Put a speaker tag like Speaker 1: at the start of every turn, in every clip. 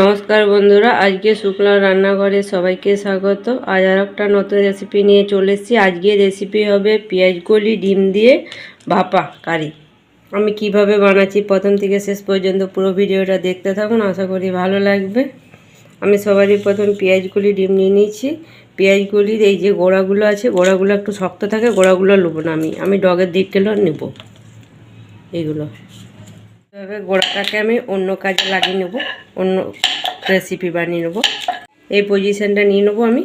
Speaker 1: নমস্কার বন্ধুরা, আজকে শুক্লা রান্নাঘরে সবাইকে স্বাগত। আজ আর একটা নতুন রেসিপি নিয়ে চলে এসেছি। আজকে রেসিপি হবে পেঁয়াজ কলি, ডিম দিয়ে ভাপা, কারি। আমি কীভাবে বানাচ্ছি প্রথম থেকে শেষ পর্যন্ত পুরো ভিডিওটা দেখতে থাকুন, আশা করি ভালো লাগবে। আমি সবারই প্রথম পেঁয়াজগুলি ডিম নিয়ে নিয়েছি। পেঁয়াজগুলির এই যে গোড়াগুলো আছে, গোড়াগুলো একটু শক্ত থাকে, গোড়াগুলো নেব না আমি। আমি ডগের দিকগুলো নেব। এইগুলো এভাবে গোড়াটাকে আমি অন্য কাজে লাগিয়ে নেব, অন্য রেসিপি বানিয়ে নেব। এই পজিশানটা নিয়ে নেব আমি।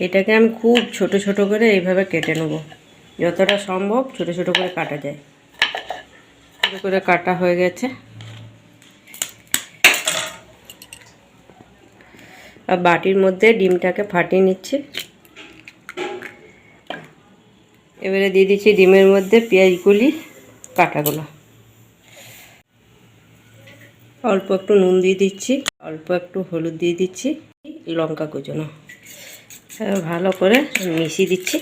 Speaker 1: এটাকে আমি খুব ছোট ছোট করে এইভাবে কেটে নেব। যতটা সম্ভব ছোট ছোট করে কাটা যায়। ছোটো করে কাটা হয়ে গেছে। আর বাটির মধ্যে ডিমটাকে ফাটিয়ে নিচ্ছি। এবারে দিয়ে দিচ্ছি ডিমের মধ্যে পেঁয়াজগুলি কাটাগুলো। অল্প একটু নুন দিয়ে দিচ্ছি, অল্প একটু হলুদ দিয়ে দিচ্ছি, লঙ্কা কুচনো। ভালো করে মিশিয়ে দিচ্ছি।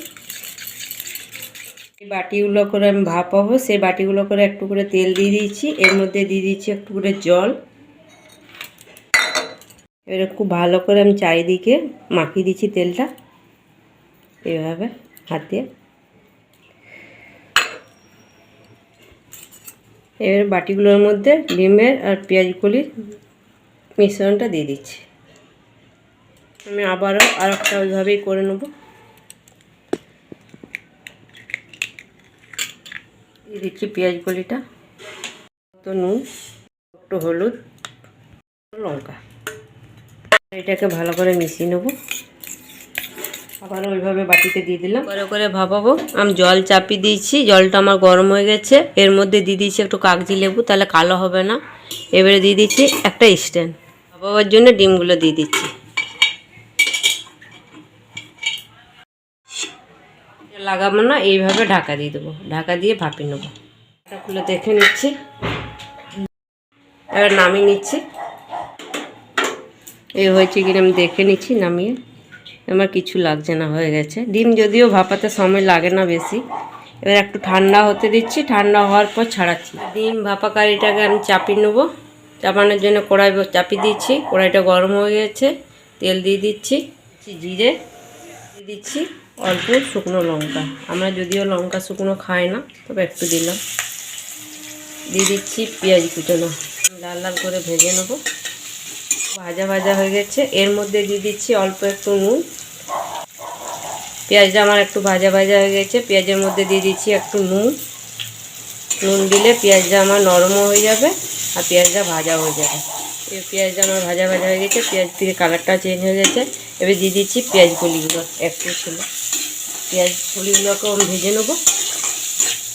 Speaker 1: বাটিগুলো করে আমি ভাপ ভাপাবো, সেই বাটিগুলো করে একটু করে তেল দিয়ে দিচ্ছি, এর মধ্যে দিয়ে দিচ্ছি একটু করে জল। এবারে খুব ভালো করে আমি চারিদিকে মাখিয়ে দিচ্ছি তেলটা। এভাবে হাত দিয়ে। এবার বাটিগুলোর মধ্যে ডিমের আর পেঁয়াজগুলির মিশ্রণটা দিয়ে দিচ্ছি। আমি আবারও আর একটা ওইভাবেই করে নেব। দিয়ে দিচ্ছি পেঁয়াজগুলিটা তো নুন, একটু হলুদ, লঙ্কা। এটাকে ভালো করে মিশিয়ে নেব। আবার ওইভাবে বাটিতে দিয়ে দিলাম। করে করে ভাপাবো। আমি জল চাপিয়ে দিয়েছি। জলটা আমার গরম হয়ে গেছে। এর মধ্যে দিয়ে দিয়েছি একটু কাগজি লেবু, তাহলে কালো হবে না। এবারে দিয়ে দিচ্ছি একটা স্ট্যান্ড। ভাপাবার জন্য ডিমগুলো দিয়ে দিচ্ছি। লাগাবো না, এইভাবে ঢাকা দিয়ে দেবো। ঢাকা দিয়ে ভাপিয়ে নেব। খুলে দেখে নিচ্ছি। এবার নামিয়ে নিচ্ছি। এই হয়েছে কিনা আমি দেখে নিচ্ছি, নামিয়ে। আমার কিছু লাগছে না, হয়ে গেছে। ডিম যদিও ভাপাতে সময় লাগে না বেশি। এবার একটু ঠান্ডা হতে দিচ্ছি। ঠান্ডা হওয়ার পর ছাড়াচ্ছি। ডিম ভাপা কারিটাকে আমি চাপিয়ে নেব। চাপানোর জন্য কড়াই চাপিয়ে দিচ্ছি। কড়াইটা গরম হয়ে গেছে। তেল দিয়ে দিচ্ছি জিরে। দিয়ে দিচ্ছি অল্প শুকনো লঙ্কা। আমরা যদিও লঙ্কা শুকনো খাই না, তবে একটু দিলাম। দিয়ে দিচ্ছি পেঁয়াজ কুচনো। লাল লাল করে ভেজে নেব। ভাজা ভাজা হয়ে গেছে। এর মধ্যে দিয়ে দিচ্ছি অল্প একটু নুন। পেঁয়াজটা আমার একটু ভাজা ভাজা হয়ে গেছে। পেঁয়াজের মধ্যে দিয়ে দিচ্ছি একটু নুন। নুন দিলে পেঁয়াজটা আমার নরমও হয়ে যাবে আর পেঁয়াজটা ভাজা হয়ে যাবে। এই পেঁয়াজটা আমার ভাজা ভাজা হয়ে গেছে, পেঁয়াজ থেকে কালারটা চেঞ্জ হয়ে গেছে। এবার দিয়ে দিচ্ছি পেঁয়াজ গুলিগুলো একটু ছিল পেঁয়াজ গুলিগুলোকে আমি ভেজে নেব।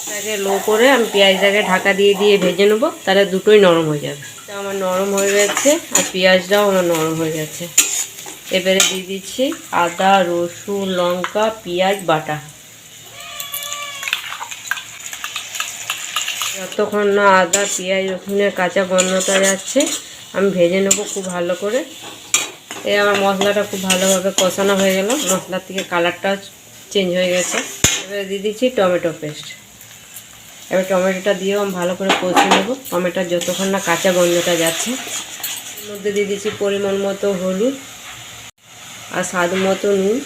Speaker 1: তাকে লো করে আমি পেঁয়াজটাকে ঢাকা দিয়ে দিয়ে ভেজে নেব, তাহলে দুটোই নরম হয়ে যাবে। আমার নরম হয়ে গেছে আর পেঁয়াজটাও আমার নরম হয়ে গেছে। এবারে দিয়ে দিচ্ছি আদা, রসুন, লঙ্কা, পেঁয়াজ, বাটা। যতক্ষণ না আদা, পেঁয়াজ, রসুনের কাঁচা গন্ধটা যাচ্ছে, আমি ভেজে নেব খুব ভালো করে। এই আমার মশলাটা খুব ভালোভাবে কষানো হয়ে গেল, মশলার থেকে কালারটা চেঞ্জ হয়ে গেছে। এবারে দিয়ে দিচ্ছি টমেটো পেস্ট। এবার টমেটোটা দিয়েও আমি ভালো করে কষিয়ে নেব। টমেটোর যতক্ষণ না কাঁচা গন্ধটা যাচ্ছে মধ্যে দিয়ে দিচ্ছি পরিমাণ মতো হলুদ। আর স্বাদ মতো নুন।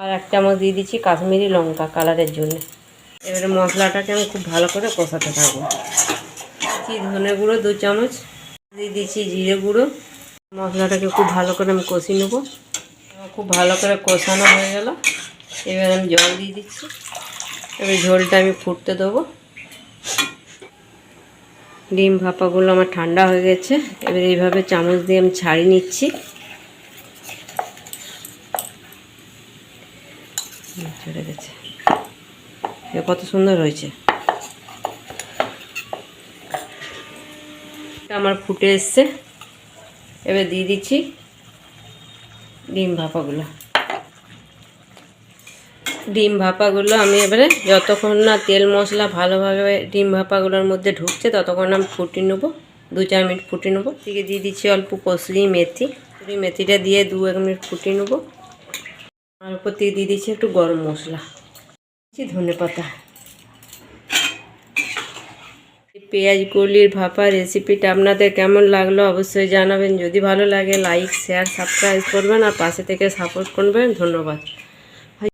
Speaker 1: আর এক চামচ দিয়ে দিচ্ছি কাশ্মীরি লঙ্কা কালারের জন্য। এবারে মশলাটাকে আমি খুব ভালো করে কষাতে থাকব। দিচ্ছি ধনে গুঁড়ো দু চামচ। দিয়ে দিচ্ছি জিরে গুঁড়ো। মশলাটাকে খুব ভালো করে আমি কষিয়ে নেব। খুব ভালো করে কষানো হয়ে গেল। এবার আমি জল দিয়ে দিচ্ছি। এবার ঝোলটা আমি ফুটতে দেবো। ডিম ভাপাগুলো আমার ঠান্ডা হয়ে গেছে। এবার এইভাবে চামচ দিয়ে আমি ছাড়িয়ে নিচ্ছি। চলে গেছে। কত সুন্দর হয়েছে। আমার ফুটে এসছে। এবার দিয়ে দিচ্ছি ডিম ভাপাগুলো। ডিম ভাপাগুলো আমি এবারে যতক্ষণ না তেল মশলা ভালোভাবে ডিম ভাপাগুলোর মধ্যে ঢুকছে, ততক্ষণ আমি ফুটিয়ে নেব। দু চার মিনিট ফুটিয়ে নেব। থেকে দিয়ে দিচ্ছি অল্প কসুরি মেথি। মেথিটা দিয়ে দু এক মিনিট ফুটিয়ে নেব। আর উপর থেকে দিয়ে দিচ্ছি একটু গরম মশলা। ধনে পাতা। পেঁয়াজ কলির ভাপা রেসিপিটা আপনাদের কেমন লাগল অবশ্যই জানাবেন। যদি ভালো লাগে লাইক শেয়ার সাবস্ক্রাইব করবেন আর পাশে থেকে সাপোর্ট করবেন। ধন্যবাদ।